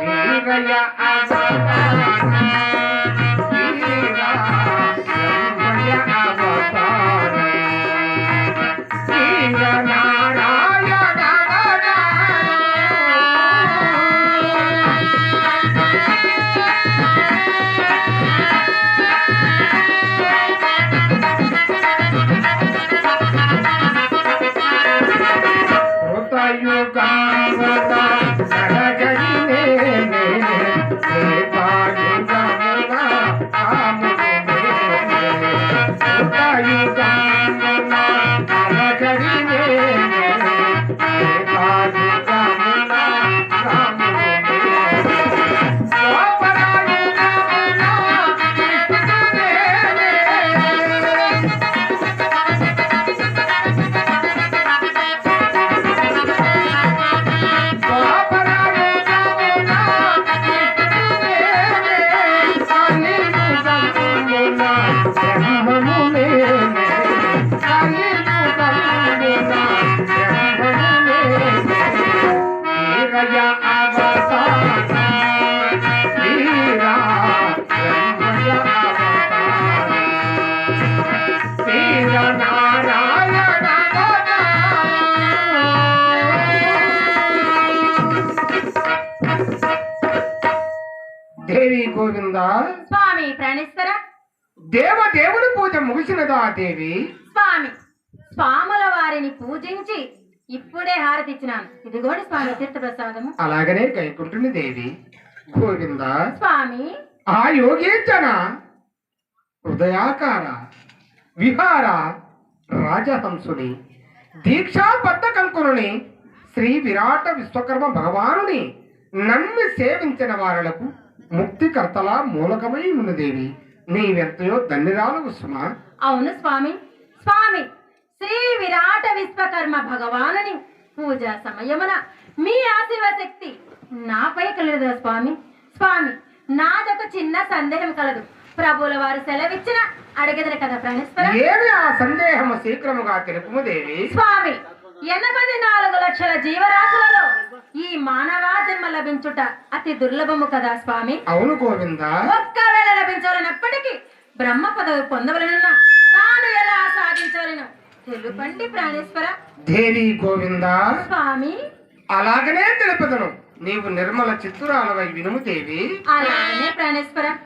వీరయ్య का గోవింద స్వామి ప్రాణేశ్వర. దేవదేవుని పూజ ముగిసినదా దేవి? స్వామి స్వాముల వారిని పూజించి ఇప్పుడే హారతిచ్చినాను ఇదిగోండి స్వామి తీర్థప్రసాదము అలాగనే కైకుంటుని దేవి గోవింద స్వామి. ఆ యోగేచన హృదయాకార విహార రాజహంసుని దీక్షాబద్ధ కంకుని శ్రీ విరాట విశ్వకర్మ భగవానుని నమ్మి సేవించిన వారలకు ముక్తికర్తల మూలకమై ఉన్నదేవి. నీవెంతయో ధన్యరాలు సుమా అవును స్వామి. స్వామి శ్రీ విరాట విశ్వకర్మ భగవానుని పూజా సమయమున మీ ఆశీర్వ శక్తి నాపై కలదు స్వామి. స్వామి నాదొక చిన్న సందేహం కలదు. ప్రభువుల వారు సెలవిచ్చిన అడగదరు కదా ప్రాణేశ్వర ఏమి ఆ సందేహము శీఘ్రముగా స్వామి ఎనభై నాలుగు లక్షల జీవరాశులలో లభించుట అతి దుర్లభము కదా స్వామి? అవును గోవింద. ఒక్కవేళ లభించవలనప్పటికీ బ్రహ్మ పదవి పొందవలనన్నా తాను ఎలా సాధించవలను? తెలుపండి ప్రాణేశ్వర. దేవి గోవింద. స్వామి. అలాగనే తెలుపుదను. నీవు నిర్మల చిత్తురాలవై వినుము దేవి. అలానే ప్రాణేశ్వర.